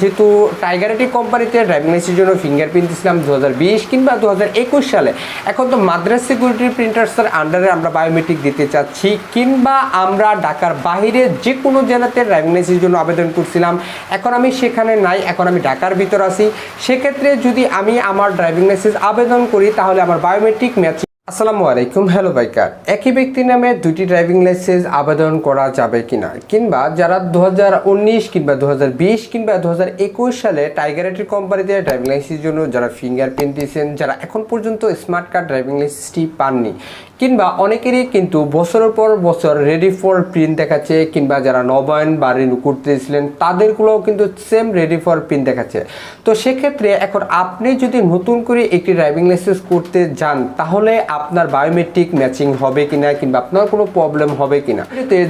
যেহেতু টাইগারেটি কোম্পানিতে ড্রাইভিং লাইসেন্সের জন্য ফিঙ্গারপ্রিন্ট দিয়েছিলাম দু হাজার বিশ কিংবা দু হাজার একুশ সালে। এখন তো মাদ্রাস সিকিউরিটি প্রিন্টার্সের আন্ডারে আমরা বায়োমেট্রিক দিতে চাচ্ছি কিংবা আমরা ঢাকার বাইরে যে কোনো জেলাতে ড্রাইভিং লাইসেন্সের জন্য আবেদন করছিলাম। এখন আমি সেখানে নাই, এখন আমি ঢাকার ভিতর আছি। সেক্ষেত্রে যদি আমি আমার ড্রাইভিং লাইসেন্স আবেদন করি, তাহলে আমার বায়োমেট্রিক ম্যাচ আসসালামু আলাইকুম, হ্যালো বাইকার। একই ব্যক্তির নামে দুটি ড্রাইভিং লাইসেন্স আবেদন করা যাবে কিনা? কিংবা যারা দু হাজার উনিশ কিংবা দু হাজার বিশ কিংবা দু হাজার একুশ সালে টাইগার এটির কোম্পানিতে ড্রাইভিং লাইসেন্সের জন্য যারা ফিঙ্গারপ্রিন্ট দিয়েছেন, যারা এখন পর্যন্ত স্মার্ট কার্ড ড্রাইভিং লাইসেন্সটি পাননি কিংবা অনেকেরই কিন্তু বছরের পর বছর রেডি ফর প্রিন্ট দেখাচ্ছে, কিংবা যারা নবায়ন বা রিনিউ করতেছিলেন তাদেরগুলোও কিন্তু সেম রেডি ফর প্রিন্ট দেখাচ্ছে। তো সেক্ষেত্রে এখন আপনি যদি নতুন করে একটি ড্রাইভিং লাইসেন্স করতে যান, তাহলে আপনার বায়োমেট্রিক ম্যাচিং হবে কিনা, কিংবা আপনার কোনো প্রবলেম হবে কিনা?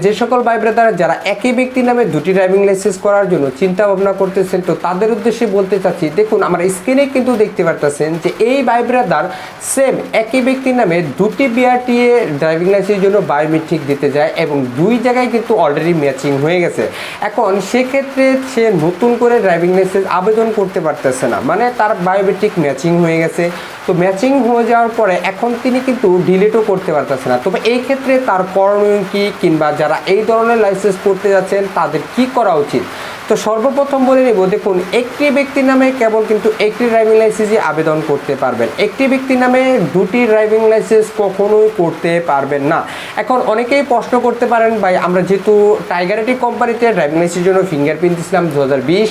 যে সকল ভাই ব্রাদার, যারা একই ব্যক্তি নামে দুটি ড্রাইভিং লাইসেন্স করার জন্য চিন্তা ভাবনা করতেছেন, তো তাদের উদ্দেশ্যে বলতে চাচ্ছি, দেখুন, আমার স্ক্রিনে কিন্তু দেখতে পারতেছেন যে এই ভাই ব্রাদার সেম একই ব্যক্তির নামে দুটি বিআরটিএ ড্রাইভিং লাইসেন্সের জন্য বায়োমেট্রিক দিতে যায় এবং দুই জায়গায় কিন্তু অলরেডি ম্যাচিং হয়ে গেছে। এখন সেক্ষেত্রে সে নতুন করে ড্রাইভিং লাইসেন্স আবেদন করতে পারতেছে না। মানে তার বায়োমেট্রিক ম্যাচিং হয়ে গেছে। তো ম্যাচিং হয়ে যাওয়ার পরে এখন তিনি কিন্তু ডিলিটও করতে পারতেছে না। তবে এই ক্ষেত্রে তার করণীয় কী? কিংবা যারা এই ধরনের লাইসেন্স করতে যাচ্ছেন, তাদের কি করা উচিত? তো সর্বপ্রথম বলে নেব, দেখুন, একটি ব্যক্তির নামে কেবল কিন্তু একটি ড্রাইভিং লাইসেন্সই আবেদন করতে পারবেন। একটি ব্যক্তির নামে দুটি ড্রাইভিং লাইসেন্স কখনোই করতে পারবেন না। এখন অনেকেই প্রশ্ন করতে পারেন, ভাই, আমরা যেহেতু টাইগারেটি কোম্পানিতে ড্রাইভিং লাইসেন্সের জন্য ফিঙ্গারপ্রিন্ট দিয়েছিলাম দু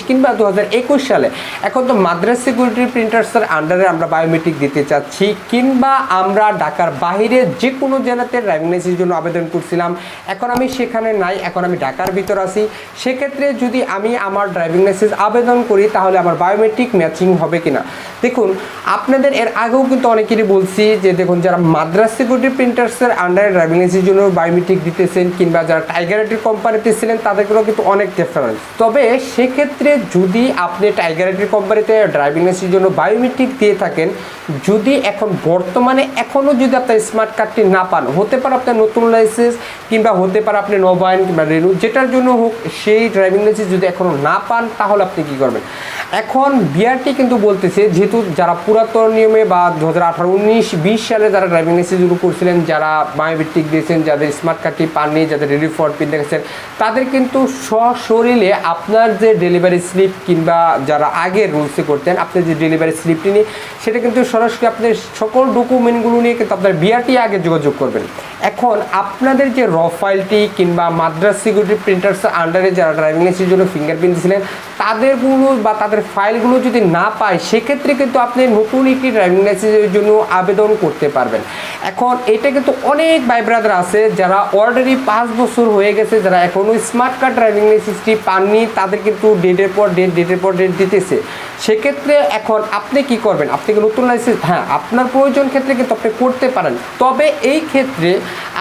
কিংবা দু হাজার একুশ সালে। এখন তো মাদ্রাস সিকিউরিটি প্রিন্টার্সের আন্ডারে আমরা বায়োমেট্রিক দিতে চাচ্ছি, কিংবা আমরা ঢাকার বাইরে যে কোনো জেলাতে ড্রাইভিং লাইসেন্সের জন্য আবেদন করছিলাম। এখন আমি সেখানে নাই, এখন আমি ঢাকার ভিতর আছি। সেক্ষেত্রে যদি আমি আমার ড্রাইভিং লাইসেন্স আবেদন করি, তাহলে আমার বায়োমেট্রিক ম্যাচিং হবে কিনা? দেখুন, আপনাদের এর আগেও কিন্তু অনেকেরই বলছি যে, দেখুন, যারা মাদ্রাস সিকিউরিটি প্রিন্টার্সের আন্ডারে ড্রাইভিং লাইসেন্সের জন্য বায়োমেট্রিক দিতেছেন কিংবা যারা টাইগারেটির কোম্পানিতে ছিলেন, তাদেরকেও কিন্তু অনেক ডিফারেন্স তবে সেক্ষেত্রে যদি আপনি টাইগারেটির কোম্পানিতে ড্রাইভিং লাইসেন্সের জন্য বায়োমেট্রিক দিয়ে থাকেন যদি এখন বর্তমানে এখনও যদি আপনার স্মার্ট কার্ডটি না পান, হতে পারে আপনার নতুন লাইসেন্স কিংবা হতে পারে আপনি নবায়ন কিংবা রেনু যেটার জন্য হোক, সেই ড্রাইভিং লাইসেন্স যদি এখনও না পান, তাহলে আপনি কী করবেন? এখন বিআরটি কিন্তু বলতেছে, যেহেতু যারা পুরাতন নিয়মে বা দু হাজার আঠারো, উনিশ, বিশ সালে যারা ড্রাইভিং লাইসেন্স শুরু করছিলেন, যারা বায়োমেট্রিক দিয়েছেন, যাদের স্মার্ট কার্ডটি পাননি, যাদের রেডি ফর পিন দেখেছেন তাদের কিন্তু সশরীরে আপনার যে ডেলিভারি স্লিপ কিংবা যারা আগে রুলসে করতেন, আপনি যে ডেলিভারি স্লিপটি নিয়ে, সেটা কিন্তু সরাসরি আপনাদের সকল ডকুমেন্টগুলো নিয়ে কিন্তু আপনার বিআরটি আগে যোগাযোগ করবেন। এখন আপনাদের যে র ফাইলটি কিংবা মাদ্রাস সিকিউরিটি প্রিন্টার্স আন্ডারে যারা ড্রাইভিং লাইসেন্সের জন্য ফিঙ্গারপ্রিন্ট দিয়েছিলেন, তাদেরগুলো বা তাদের ফাইলগুলো যদি না পায়, সেক্ষেত্রে কিন্তু আপনি নতুন একটি ড্রাইভিং লাইসেন্সের জন্য আবেদন করতে পারবেন। এখন এটা কিন্তু অনেক ভাই ব্রাদার আছে যারা অলরেডি পাঁচ বছর হয়ে গেছে, যারা এখনও স্মার্ট কার্ড ড্রাইভিং লাইসেন্সটি পাননি, তাদের কিন্তু ডেটের পর ডেট ডেটের পর ডেট দিতেছে। সেক্ষেত্রে এখন আপনি কি করবেন? আপনি কি নতুন লাইসেন্স হ্যাঁ আপনার প্রয়োজন ক্ষেত্রে কিন্তু আপনি করতে পারেন। তবে এই ক্ষেত্রে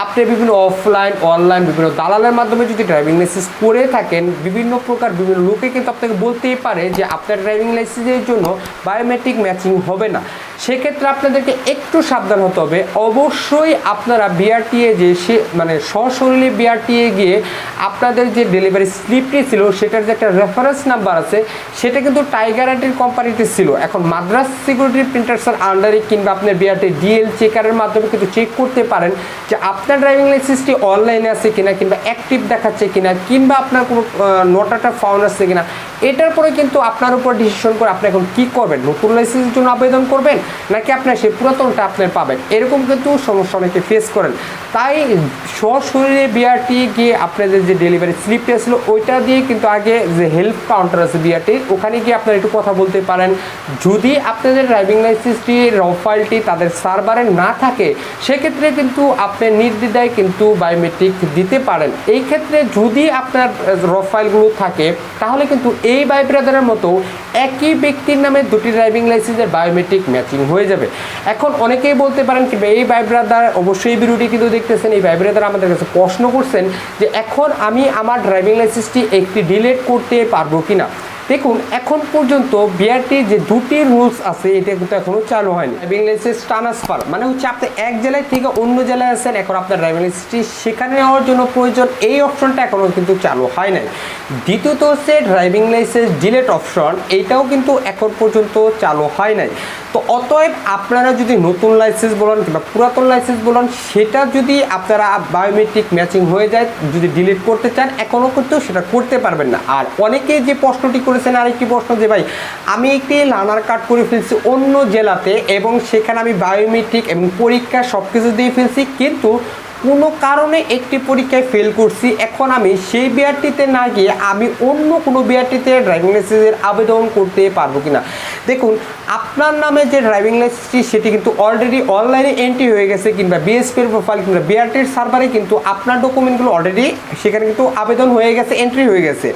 আপনি বিভিন্ন অফলাইন অনলাইন বিভিন্ন দালালের মাধ্যমে যদি ড্রাইভিং লাইসেন্স করে থাকেন, বিভিন্ন প্রকার বিভিন্ন লোকে কিন্তু আপনাকে বলতেই পারে যে আপনার ড্রাইভিং লাইসেন্সের জন্য বায়োমেট্রিক ম্যাচিং হবে না। সেক্ষেত্রে আপনাদেরকে একটু সাবধান হতে হবে। অবশ্যই আপনারা বিআরটিএ যে সে মানে সশরীরে বিআরটিএ গিয়ে আপনাদের যে ডেলিভারি স্লিপটি ছিল, সেটার যে একটা রেফারেন্স নাম্বার আছে, সেটা কিন্তু টাইগার আইটির কোম্পানিতে ছিল। এখন মাদ্রাস সিকিউরিটি প্রিন্টার্সের আন্ডারে কিংবা আপনার বিআরটি ডিএল চেকারের মাধ্যমে কিন্তু চেক করতে পারেন যে আপনার ড্রাইভিং লাইসেন্সটি অনলাইনে আছে কিনা কিংবা অ্যাক্টিভ দেখাচ্ছে কিনা, কিংবা আপনার কোনো নোটাটা ফাউন্ড আছে কিনা। এটার পরে কিন্তু আপনার উপর ডিসিশন করে আপনি এখন কী করবেন? নতুন লাইসেন্সের জন্য আবেদন করবেন? নাকি আপনার সেই পুরাতনটা আপনি পাবেন? এরকম কিন্তু সমস্যা অনেকে ফেস করেন। তাই সশরীরে বিআরটি গিয়ে আপনাদের যে ডেলিভারি স্লিপটা ছিল, ওইটা দিয়ে কিন্তু আগে যে হেল্প কাউন্টার আছে বিআরটির ওখানে গিয়ে আপনারা একটু কথা বলতে পারেন। যদি আপনাদের ড্রাইভিং লাইসেন্সটি র ফাইলটি তাদের সার্ভারে না থাকে, সেক্ষেত্রে কিন্তু আপনি নির্দ্বিধায় কিন্তু বায়োমেট্রিক দিতে পারেন। এই ক্ষেত্রে যদি আপনার র ফাইলগুলো থাকে, তাহলে কিন্তু এই বাই ব্রাদারের মতো একই ব্যক্তির নামে দুটি ড্রাইভিং লাইসেন্সের বায়োমেট্রিক ম্যাচিং হয়ে যাবে। এখন অনেকেই বলতে পারেন কি, এই বাই ব্রাদার অবশ্যই ভিডিওটি কিন্তু দেখতেছেন, এই বাই ব্রাদার আমাদের কাছে প্রশ্ন করছেন যে এখন আমি আমার ড্রাইভিং লাইসেন্সটি একটি ডিলেট করতে পারব কিনা? দেখুন, এখন পর্যন্ত বিআরটির যে দুটি রুলস আছে, এটা কিন্তু এখনও চালু হয়নি। ড্রাইভিং লাইসেন্স ট্রান্সফার মানে হচ্ছে আপনি এক জেলায় থেকে অন্য জেলায় আছেন, এখন আপনার ড্রাইভিং লাইসেন্সটি সেখানে নেওয়ার জন্য প্রয়োজন, এই অপশনটা এখনও কিন্তু চালু হয় নাই। দ্বিতীয়ত হচ্ছে ড্রাইভিং লাইসেন্স ডিলেট অপশন এইটাও কিন্তু এখন পর্যন্ত চালু হয় নাই। তো অতএব আপনারা যদি নতুন লাইসেন্স বলেন কিংবা পুরাতন লাইসেন্স বলেন, সেটা যদি আপনারা বায়োমেট্রিক ম্যাচিং হয়ে যায়, যদি ডিলিট করতে চান এখনও কিন্তু সেটা করতে পারবেন না। আর অনেকেই যে প্রশ্নটি করেছেন, আরেকটি প্রশ্ন যে, ভাই, আমি একটি লার্নার কার্ড করে ফেলছি অন্য জেলাতে এবং সেখানে আমি বায়োমেট্রিক এবং পরীক্ষা সব কিছু দিয়ে ফেলছি, কিন্তু কোনো কারণে একটি পরীক্ষায় ফেল করছি। এখন আমি সেই বিআরটিতে না গিয়ে আমি অন্য কোনো বিআরটিতে ড্রাইভিং লাইসেন্সের আবেদন করতে পারব কিনা? দেখুন আপনার নামে যে ড্রাইভিং লাইসেন্সটি সেটি কিন্তু অলরেডি অনলাইনে এন্ট্রি হয়ে গেছে কিংবা বিএসপির প্রোফাইল কিংবা বিআরটির সার্ভারে কিন্তু আপনার ডকুমেন্টগুলো অলরেডি সেখানে কিন্তু আবেদন হয়ে গেছে এন্ট্রি হয়ে গেছে।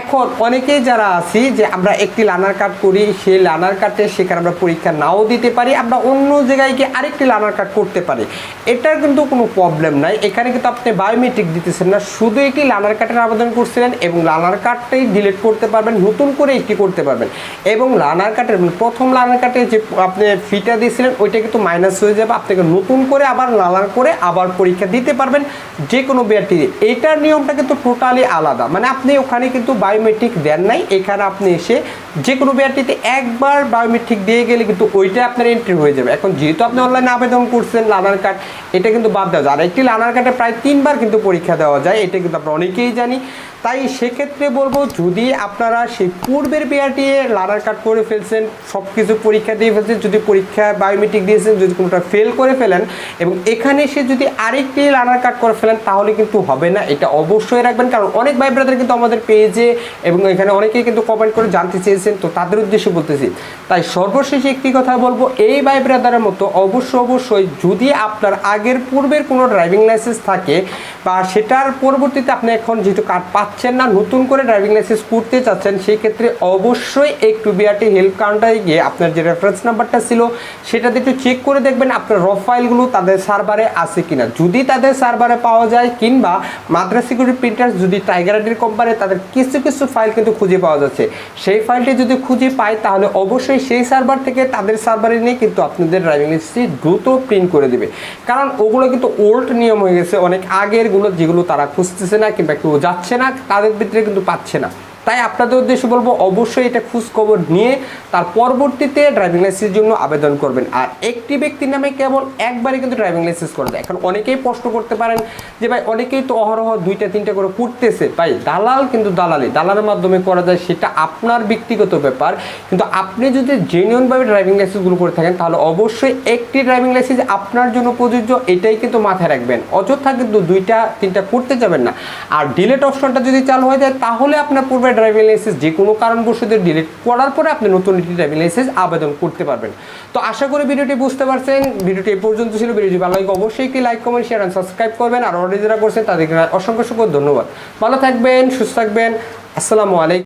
এখন অনেকেই যারা আছি যে আমরা একটি লার্নার কার্ড করি, সেই লার্নার কার্ডে সেখানে আমরা পরীক্ষা নাও দিতে পারি, আমরা অন্য জায়গায় গিয়ে আরেকটি লার্নার কার্ড করতে পারি। এটার কিন্তু কোনো প্রবলেম নাই। এখানে কিন্তু আপনি বায়োমেট্রিক দিতেছেন না, শুধু একটি লার্নার কার্ডের আবেদন করছিলেন এবং লার্নার কার্ডটাই ডিলিট করতে পারবেন, নতুন করে একটি করতে পারবেন। এবং লার্নার কার্ডের প্রথম লার্নার কার্ডে যে আপনি ফিটা দিয়েছিলেন, ওইটা কিন্তু মাইনাস হয়ে যাবে। আপনাকে নতুন করে আবার লার্নার করে আবার পরীক্ষা দিতে পারবেন যে কোনো বিআরটি এইটার নিয়মটা কিন্তু টোটালি আলাদা। মানে আপনি ওখানে কিন্তু বায়োমেট্রিক দেন নাই। এখানে আপনি এসে যে কোনো বিআরটিতে একবার বায়োমেট্রিক দিয়ে গেলে কিন্তু ওইটা আপনার এন্ট্রি হয়ে যাবে। এখন যেহেতু আপনি অনলাইনে আবেদন করছেন লালার কার্ড এটা কিন্তু বাদ দেওয়া যায়। আর একটি লালার কার্ডে প্রায় তিনবার কিন্তু পরীক্ষা দেওয়া যায়। এটা কিন্তু আমরা অনেকেই জানি। তাই সেক্ষেত্রে বলব, যদি আপনারা সেই পূর্বের বিআরটি লার্নার কার্ড করে ফেলছেন সব কিছু পরীক্ষা দিয়ে ফেলছেন, যদি পরীক্ষা বায়োমেট্রিক দিয়েছেন, যদি কোনোটা ফেল করে ফেলেন, এবং এখানে এসে যদি আরেকটি লার্নার কার্ড করে ফেলেন, তাহলে কিন্তু হবে না। এটা অবশ্যই রাখবেন, কারণ অনেক ভাই ব্রাদার কিন্তু আমাদের পেজে এবং এখানে অনেকেই কিন্তু কমেন্ট করে জানতে চেয়েছেন, তো তাদের উদ্দেশ্যে বলতেছি। তাই সর্বশেষে একটি কথা বলব, এই ভাই ব্রাদারের মতো অবশ্যই অবশ্যই যদি আপনার আগের পূর্বের কোনো ড্রাইভিং লাইসেন্স থাকে বা সেটার পরবর্তীতে আপনি এখন যেহেতু কার্ড পাচ্ছেন না, নতুন করে ড্রাইভিং লাইসেন্স করতে চাচ্ছেন, সেই ক্ষেত্রে অবশ্যই একটু বিআরটি হেল্প কাউন্টারে গিয়ে আপনার যে রেফারেন্স নাম্বারটা ছিল সেটাতে একটু চেক করে দেখবেন আপনার র ফাইলগুলো তাদের সার্ভারে আছে কিনা। যদি তাদের সার্ভারে পাওয়া যায়, কিংবা মাদ্রাস সিকিউরিটি প্রিন্টার যদি টাইগার আইডির কোম্পানি তাদের কিছু কিছু ফাইল কিন্তু খুঁজে পাওয়া যাচ্ছে। সেই ফাইলটি যদি খুঁজে পায়, তাহলে অবশ্যই সেই সার্ভার থেকে তাদের সার্ভারে নিয়ে কিন্তু আপনাদের ড্রাইভিং লাইসেন্সটি দ্রুত প্রিন্ট করে দেবে। কারণ ওগুলো কিন্তু ওল্ড নিয়ম হয়ে গেছে, অনেক আগেরগুলো যেগুলো তারা খুঁজতেছে না, কিংবা কেউ যাচ্ছে না, তাদের ভিতরে কিন্তু পাচ্ছে না। তাই আপনাদের উদ্দেশ্যে বলব, অবশ্যই এটা খোঁজ খবর নিয়ে তার পরবর্তীতে ড্রাইভিং লাইসেন্সের জন্য আবেদন করবেন। আর একটি ব্যক্তির নামে কেবল একবারই কিন্তু ড্রাইভিং লাইসেন্স করে দেয় এখন অনেকেই প্রশ্ন করতে পারেন যে, ভাই, অনেকেই তো অহরহ দুইটা, তিনটা করে করতেছে। ভাই, দালাল কিন্তু দালালি। দালালের মাধ্যমে করা যায়, সেটা আপনার ব্যক্তিগত ব্যাপার। কিন্তু আপনি যদি জেনুইনভাবে ড্রাইভিং লাইসেন্সগুলো করে থাকেন, তাহলে অবশ্যই একটি ড্রাইভিং লাইসেন্স আপনার জন্য প্রযোজ্য, এটাই কিন্তু মাথায় রাখবেন। অযথা কিন্তু দুইটা, তিনটা করতে যাবেন না। আর ডিলেট অপশনটা যদি চালু হয়ে যায়, তাহলে আপনার পূর্বে ড্রাইভিং লাইসেন্স যে কোনো কারণবশত ডিলিট করার পরে আপনি নতুন একটি ড্রাইভিং লাইসেন্স আবেদন করতে পারবেন। তো আশা করি ভিডিওটি বুঝতে পারছেন। ভিডিওটি এই পর্যন্ত ছিল। ভিডিওটি ভালো লাগে অবশ্যই একটি like comment share and subscribe করবেন। আর অলরেডি যারা করছেন তাদেরকে অসংখ্য অসংখ্য ধন্যবাদ। ভালো থাকবেন, সুস্থ থাকবেন। আসসালামু আলাইকুম।